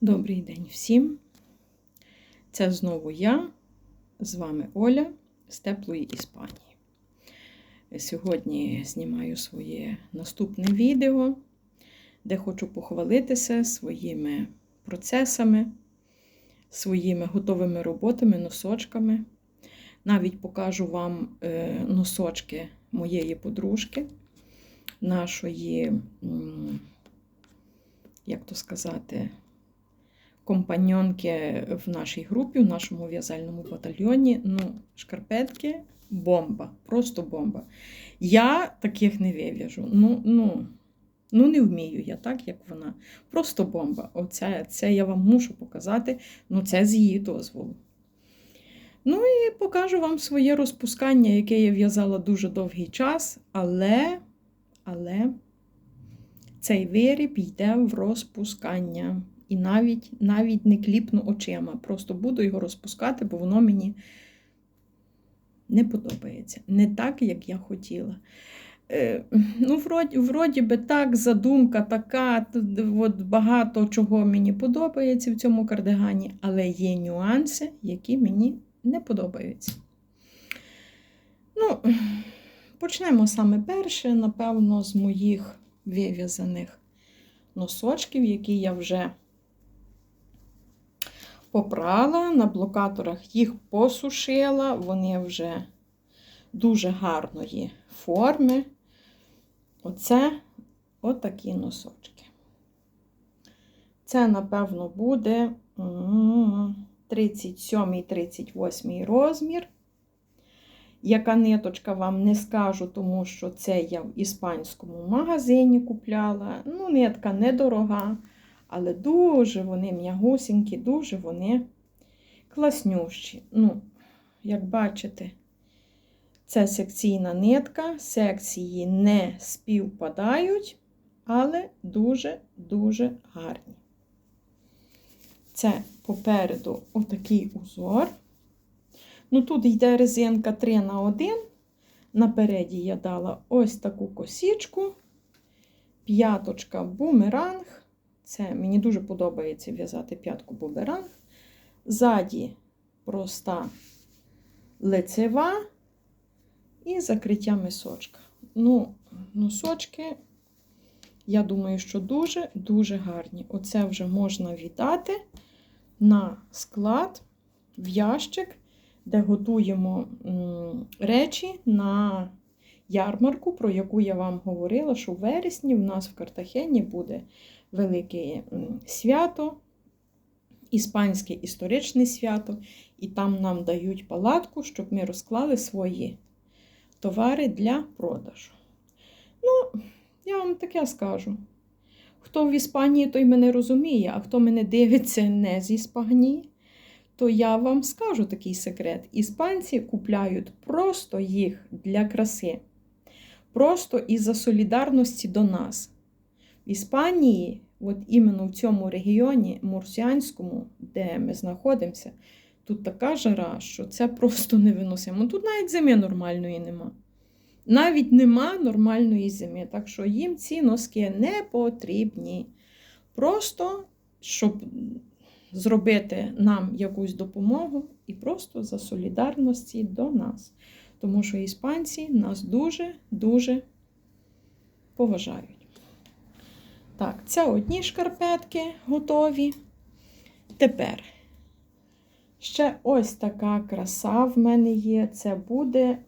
Добрий день всім. Це знову я, з вами Оля з теплої Іспанії. Сьогодні знімаю своє наступне відео, де хочу похвалитися своїми процесами, своїми готовими роботами, носочками. Навіть покажу вам е, носочки моєї подружки, нашої, як то сказати, компаньонки в нашій групі, в нашому в'язальному батальйоні. Ну, шкарпетки бомба, просто бомба. Я таких не вив'яжу. Ну, ну, ну, не вмію я так, як вона. Просто бомба. Оце це я вам мушу показати. Ну, це з її дозволу. Ну і покажу вам своє розпускання, яке я в'язала дуже довгий час, але, але цей виріб йде в розпускання. І навіть навіть не кліпну очима. Просто буду його розпускати, бо воно мені не подобається. Не так, як я хотіла. Е, ну, вроді, вроді би так, задумка така, от багато чого мені подобається в цьому кардигані, але є нюанси, які мені не подобаються. Ну, почнемо саме перше, напевно, з моїх вив'язаних носочків, які я вже попрала, на блокаторах їх посушила, вони вже дуже гарної форми. Оце отакі носочки. Це, напевно, буде 37-38 розмір. Яка ниточка вам не скажу, тому що це я в іспанському магазині купляла. Ну, нитка недорога. Але дуже вони м'ягусінькі, дуже вони класнющі. Ну, як бачите, це секційна нитка, секції не співпадають, але дуже-дуже гарні. Це попереду отакий узор. Ну, тут йде резинка 3 на 1. Напереді я дала ось таку косічку, п'яточка бумеранг. Це мені дуже подобається в'язати п'ятку буберанг. Ззаді проста лицева і закриття мисочка. Ну, носочки, я думаю, що дуже-дуже гарні. Оце вже можна віддати на склад в ящик, де готуємо речі на ярмарку, про яку я вам говорила, що в вересні в нас в Картахені буде велике свято, іспанське історичне свято, і там нам дають палатку, щоб ми розклали свої товари для продажу. Ну, я вам таке скажу. Хто в Іспанії, той мене розуміє, а хто мене дивиться не з Іспанії, то я вам скажу такий секрет. Іспанці купляють просто їх для краси, просто із-за солідарності до нас. Іспанії, от іменно в цьому регіоні Мурсіанському, де ми знаходимося, тут така жара, що це просто невиносимо. Тут навіть зими нормальної нема. Навіть нема нормальної зими. Так що їм ці носки не потрібні. Просто, щоб зробити нам якусь допомогу і просто за солідарності до нас. Тому що іспанці нас дуже-дуже поважають. Так, це одні шкарпетки готові. Тепер ще ось така краса в мене є. Це буде,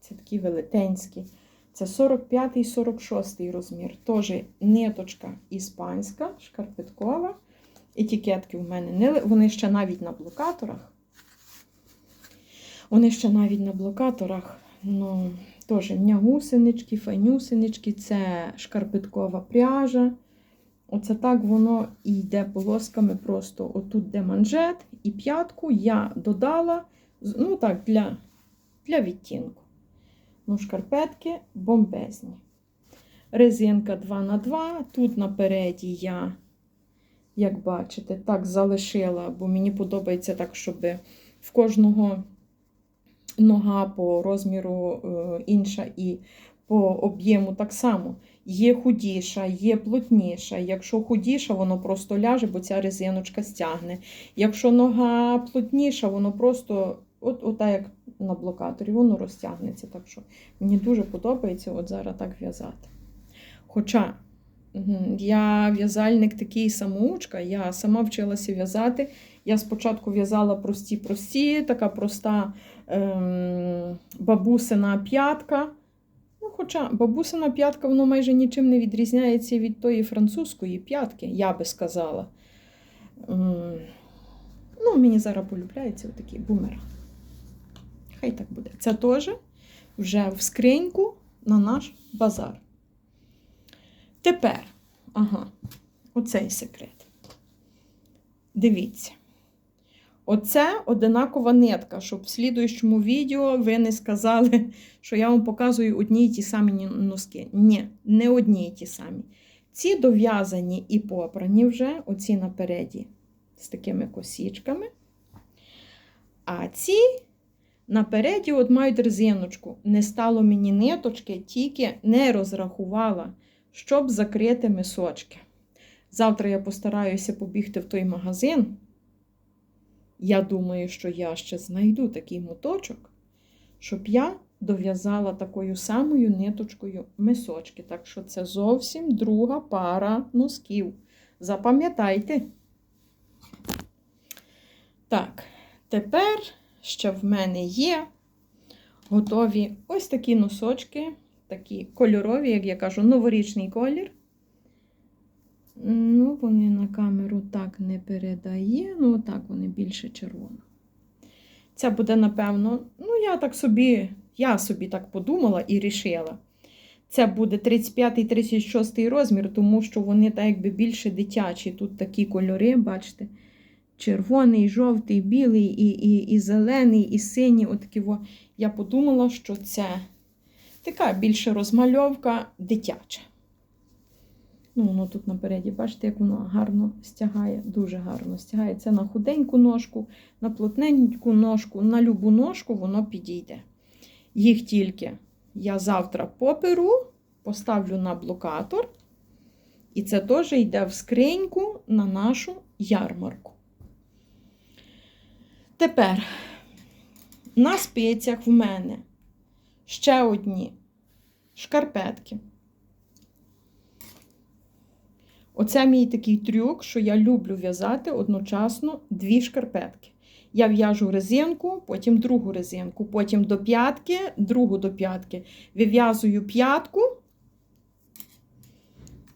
це такі велетенські. Це 45-46 розмір. Теж ниточка іспанська, шкарпеткова. Етикетки в мене не вони ще навіть на блокаторах. Вони ще навіть на блокаторах. ну, Теж м'ягусинички, файнюсинички, це шкарпеткова пряжа. Оце так воно і йде полосками просто отут, де манжет, і п'ятку я додала ну так, для для відтінку. Ну, Шкарпетки бомбезні. Резинка 2х2. Тут напереді я, як бачите, так залишила, бо мені подобається так, щоб в кожного нога по розміру е, інша і по об'єму так само. Є худіша, є плотніша. Якщо худіша, воно просто ляже, бо ця резиночка стягне. Якщо нога плотніша, воно просто, от, от як на блокаторі, воно розтягнеться. Так що мені дуже подобається от зараз так в'язати. Хоча я в'язальник такий самоучка, я сама вчилася в'язати. Я спочатку в'язала прості-прості, така проста ем, бабусина п'ятка. Хоча бабусина п'ятка, воно майже нічим не відрізняється від тої французької п'ятки, я би сказала. Ну, мені зараз полюбляється отакий бумер. Хай так буде. Це теж вже в скриньку на наш базар. Тепер, ага, оцей секрет. Дивіться. Оце одинакова нитка, щоб в слідуючому відео ви не сказали, що я вам показую одні й ті самі носки. Ні, не одні й ті самі. Ці дов'язані і попрані вже, оці напереді з такими косічками. А ці напереді от мають резиночку. Не стало мені ниточки, тільки не розрахувала, щоб закрити мисочки. Завтра я постараюся побігти в той магазин. Я думаю, що я ще знайду такий моточок, щоб я дов'язала такою самою ниточкою мисочки. Так що це зовсім друга пара носків. Запам'ятайте. Так, тепер ще в мене є готові ось такі носочки, такі кольорові, як я кажу, новорічний колір. Вони на камеру так не передає, ну так вони більше червоно. Це буде, напевно, ну, я так собі, я собі так подумала і рішила. Це буде 35-36 розмір, тому що вони так якби більше дитячі. Тут такі кольори, бачите, червоний, жовтий, білий, і, і, і зелений, і синій. Отакі. Я подумала, що це така більше розмальовка дитяча. Ну, воно тут напереді, бачите, як воно гарно стягає, дуже гарно стягає. Це на худеньку ножку, на плотненьку ножку, на любу ножку воно підійде. Їх тільки я завтра поперу, поставлю на блокатор, і це теж йде в скриньку на нашу ярмарку. Тепер на спицях в мене ще одні шкарпетки. Оце мій такий трюк, що я люблю в'язати одночасно дві шкарпетки. Я в'яжу резинку, потім другу резинку, потім до п'ятки, другу до п'ятки. Вив'язую п'ятку.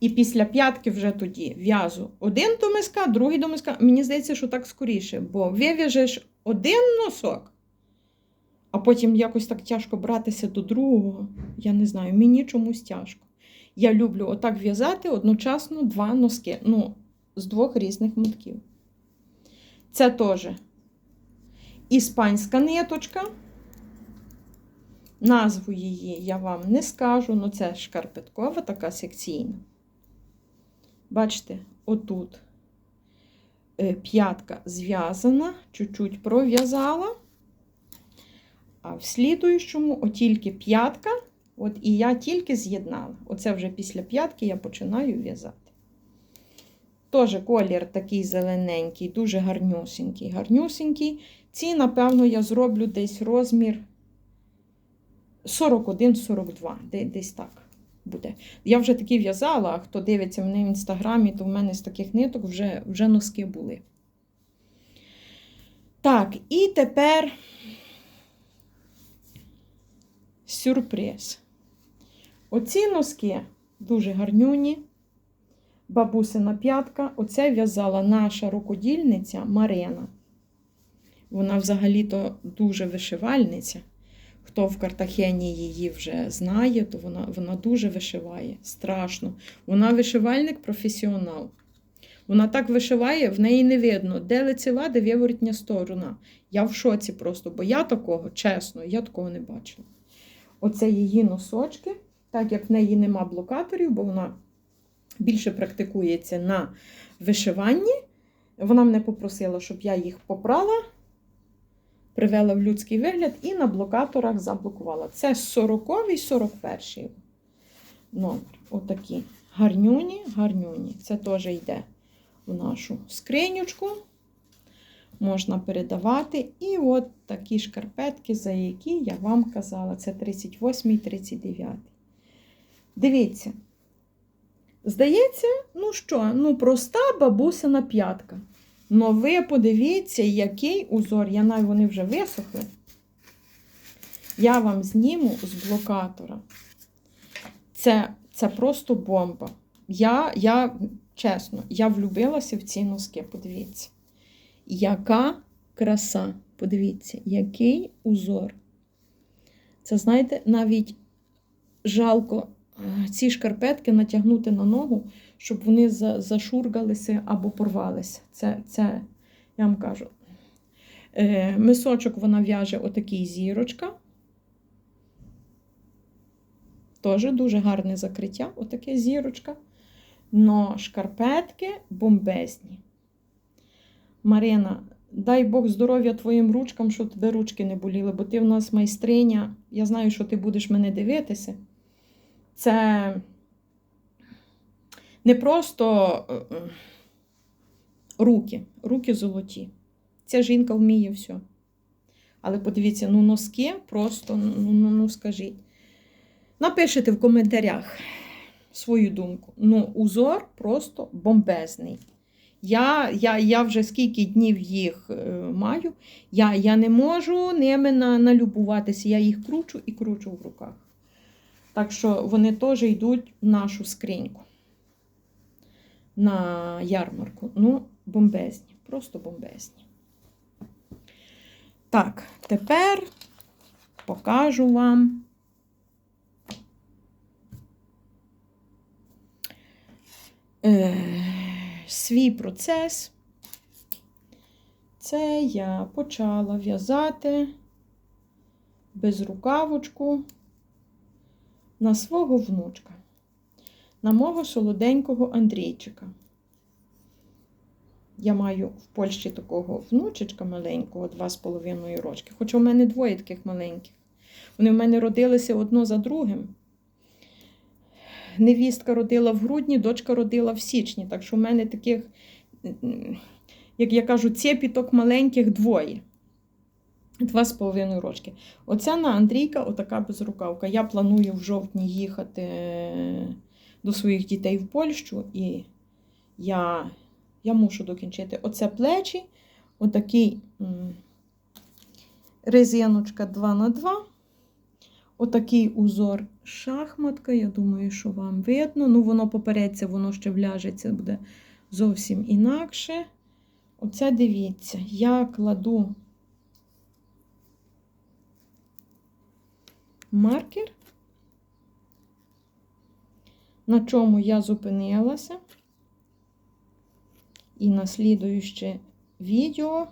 І після п'ятки вже тоді в'язу один до миска, другий до миска. Мені здається, що так скоріше, бо вив'яжеш один носок, а потім якось так тяжко братися до другого. Я не знаю, мені чомусь тяжко. Я люблю отак в'язати одночасно два носки. Ну, з двох різних мотків. Це теж іспанська ниточка. Назву її я вам не скажу, але це шкарпеткова, така секційна. Бачите, отут е, п'ятка зв'язана, чуть-чуть пров'язала. А в слідуючому, отільки п'ятка. От і я тільки з'єднала. Оце вже після п'ятки я починаю в'язати. Теж колір такий зелененький, дуже гарнюсенький, гарнюсенький. Ці, напевно, я зроблю десь розмір 41-42, десь так буде. Я вже такі в'язала, а хто дивиться мене в інстаграмі, то в мене з таких ниток вже, вже носки були. Так, і тепер сюрприз. Оці носки дуже гарнюні, бабусина п'ятка. Оце в'язала наша рукодільниця Марина. Вона взагалі-то дуже вишивальниця. Хто в Картахені її вже знає, то вона, вона дуже вишиває. Страшно. Вона вишивальник професіонал. Вона так вишиває, в неї не видно, де лицева, де виворотня сторона. Я в шоці просто, бо я такого, чесно, я такого не бачила. Оце її носочки, так як в неї нема блокаторів, бо вона більше практикується на вишиванні. Вона мене попросила, щоб я їх попрала, привела в людський вигляд і на блокаторах заблокувала. Це 40-й, 41-й. номер. Отакі. Гарнюні, гарнюні. Це теж йде в нашу скринючку. Можна передавати. І от такі шкарпетки, за які я вам казала, це 38 і 39. Дивіться. Здається, ну що, ну проста бабусина п'ятка. Но ви подивіться, який узор. Я навіть вони вже висохли. Я вам зніму з блокатора. Це, це просто бомба. Я, я, чесно, я влюбилася в ці носки. Подивіться. Яка краса. Подивіться, який узор. Це, знаєте, навіть жалко ці шкарпетки натягнути на ногу, щоб вони зашургалися або порвалися. Це, це я вам кажу. Е, Мисочок вона в'яже отакий зірочка. Теж дуже гарне закриття, отаке зірочка. Но шкарпетки бомбезні. Марина, дай Бог здоров'я твоїм ручкам, щоб тебе ручки не боліли, бо ти в нас майстриня. Я знаю, що ти будеш мене дивитися. Це не просто е, е, руки, руки золоті. Ця жінка вміє все. Але подивіться, ну носки просто, ну, ну, ну скажіть. Напишите в коментарях свою думку. Ну, узор просто бомбезний. Я, я, я вже скільки днів їх е, маю, я, я не можу ними на, налюбуватися. Я їх кручу і кручу в руках. Так що вони теж йдуть в нашу скриньку на ярмарку. Ну, бомбезні, просто бомбезні. Так, тепер покажу вам. Е, свій процес. Це я почала в'язати безрукавочку на свого внучка, на мого солоденького Андрійчика. Я маю в Польщі такого внучечка маленького, 2,5 рочки. Хоча у мене двоє таких маленьких. Вони в мене родилися одно за другим. Невістка родила в грудні, дочка родила в січні. Так що в мене таких, як я кажу, цепіток маленьких двоє. Два з половиною рочки. Оця на Андрійка, отака безрукавка. Я планую в жовтні їхати е, до своїх дітей в Польщу, і я, я мушу докінчити. Оце плечі, отакий резиночка 2х2. Отакий узор шахматка. Я думаю, що вам видно. Ну, воно попереться, воно ще вляжеться, буде зовсім інакше. Оце дивіться, я кладу маркер, на чому я зупинилася. І на слідуюче відео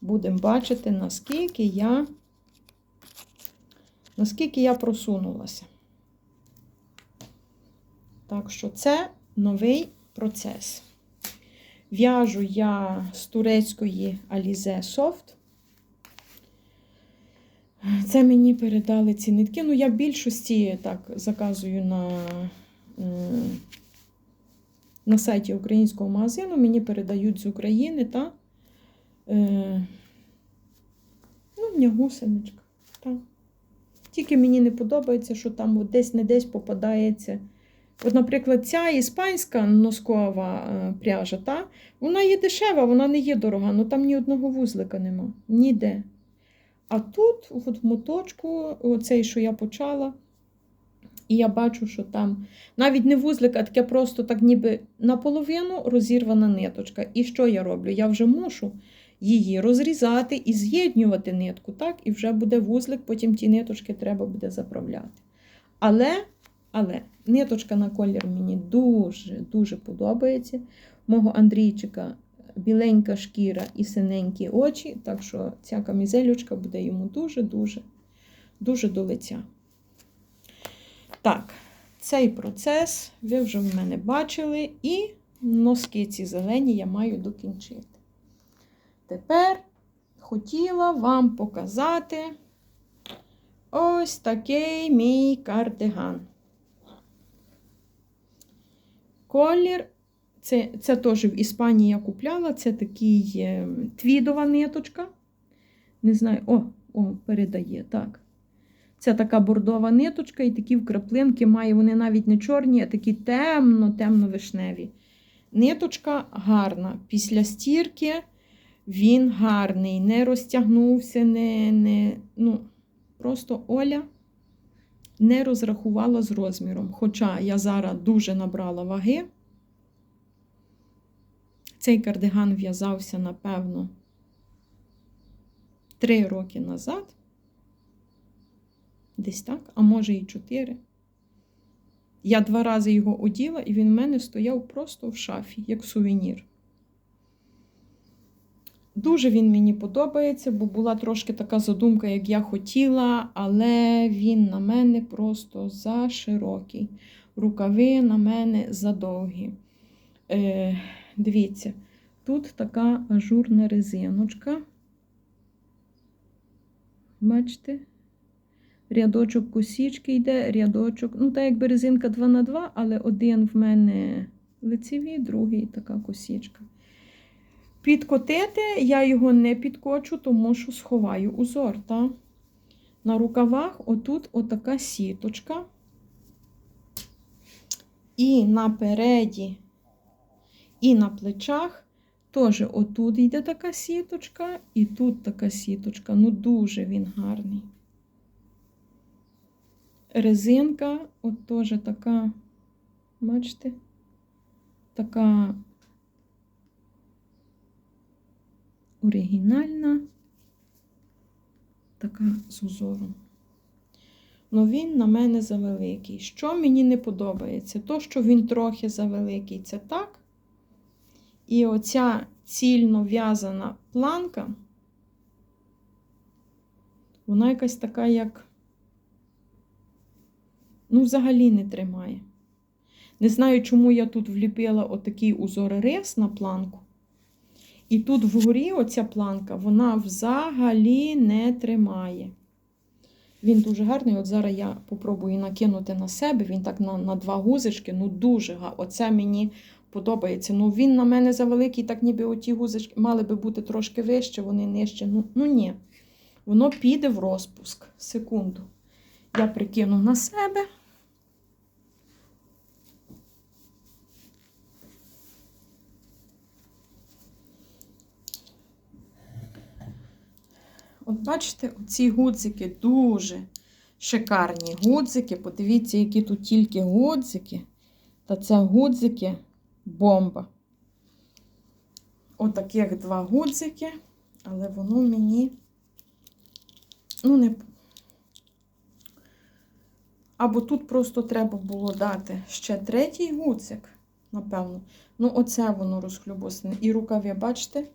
будемо бачити, наскільки я наскільки я просунулася. Так що це новий процес. В'яжу я з турецької Alize Soft. Це мені передали ці нитки. Ну, я в більшості так заказую на, на сайті українського магазину. Мені передають з України, та е, ну, в мене гусеничка. Та. Тільки мені не подобається, що там десь не десь попадається. От, наприклад, ця іспанська носкова е, пряжа, та, вона є дешева, вона не є дорога, але там ні одного вузлика нема. Ніде. А тут, от в моточку, оцей, що я почала, і я бачу, що там навіть не вузлик, а таке просто так ніби наполовину розірвана ниточка. І що я роблю? Я вже мушу її розрізати і з'єднювати нитку, так? І вже буде вузлик, потім ті ниточки треба буде заправляти. Але, але ниточка на колір мені дуже-дуже подобається. Мого Андрійчика біленька шкіра і синенькі очі, так що ця камізелючка буде йому дуже-дуже дуже до лиця. Так, цей процес ви вже в мене бачили, і носки ці зелені я маю докінчити. Тепер хотіла вам показати ось такий мій кардиган. колір. Це, це теж в Іспанії я купляла. Це такий е, твідова ниточка. Не знаю, о, о, передає, так. Це така бордова ниточка, і такі вкраплинки має. Вони навіть не чорні, а такі темно-темно-вишневі. Ниточка гарна. Після стірки він гарний, не розтягнувся, не, не, ну, просто Оля не розрахувала з розміром. Хоча я зараз дуже набрала ваги. Цей кардиган в'язався, напевно, 3 роки назад. Десь так, а може і 4. Я два рази його оділа, і він в мене стояв просто в шафі, як сувенір. Дуже він мені подобається, бо була трошки така задумка, як я хотіла, але він на мене просто заширокий. Рукави на мене задовгі. Е, Дивіться, тут така ажурна резиночка. Бачите? Рядочок косічки йде, рядочок, ну, так якби резинка 2 на 2 але один в мене лицеві, другий така косічка. Підкотити я його не підкочу, тому що сховаю узор. Та? На рукавах отут отака сіточка. І напереді, і на плечах теж отут йде така сіточка, і тут така сіточка. Ну, дуже він гарний. Резинка, от теж така, бачите, така оригінальна, така з узором. Ну він на мене завеликий. Що мені не подобається? То, що він трохи завеликий, це так. І оця цільно в'язана планка, вона якась така, як, ну, взагалі не тримає. Не знаю, чому я тут вліпила отакий узор рис на планку. І тут вгорі оця планка, вона взагалі не тримає. Він дуже гарний. От зараз я попробую накинути на себе. Він так на на два гузички, ну дуже гарний. Оце мені подобається. Ну Він на мене завеликий, так ніби оті гузички мали би бути трошки вище, вони нижче. Ну, ну ні. Воно піде в розпуск. Секунду. Я прикину на себе. От бачите, ці гудзики дуже шикарні гудзики. Подивіться, які тут тільки гудзики. Та це гудзики бомба. Отаких От два гудзики, але воно мені, ну, не. Або тут просто треба було дати ще третій гудзик, напевно. Ну, оце воно розхлюбосне. І рукаві, бачите?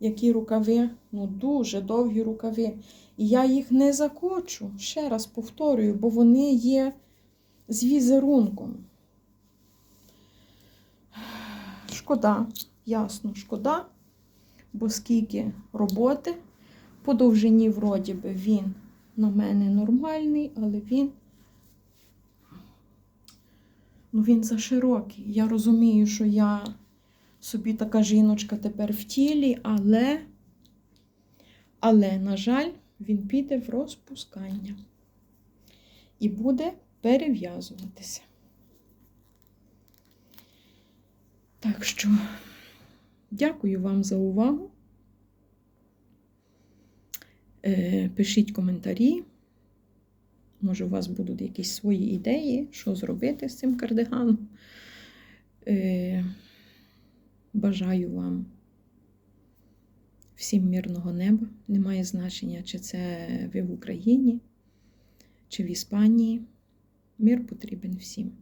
які рукави, ну дуже довгі рукави. І я їх не закочу, ще раз повторюю, бо вони є з візерунком. Шкода, ясно, шкода, бо скільки роботи. По довжині, вроді би, він на мене нормальний, але він, ну, він заширокий. Я розумію, що я собі така жіночка тепер в тілі, але, але, на жаль, він піде в розпускання і буде перев'язуватися. Так що, дякую вам за увагу. Е, пишіть коментарі. Може, у вас будуть якісь свої ідеї, що зробити з цим кардиганом. Е, Бажаю вам всім мирного неба. Немає значення, чи це ви в Україні, чи в Іспанії. Мир потрібен всім.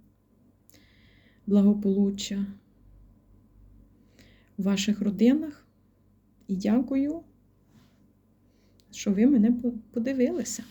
Благополуччя в ваших родинах. І дякую, що ви мене подивилися.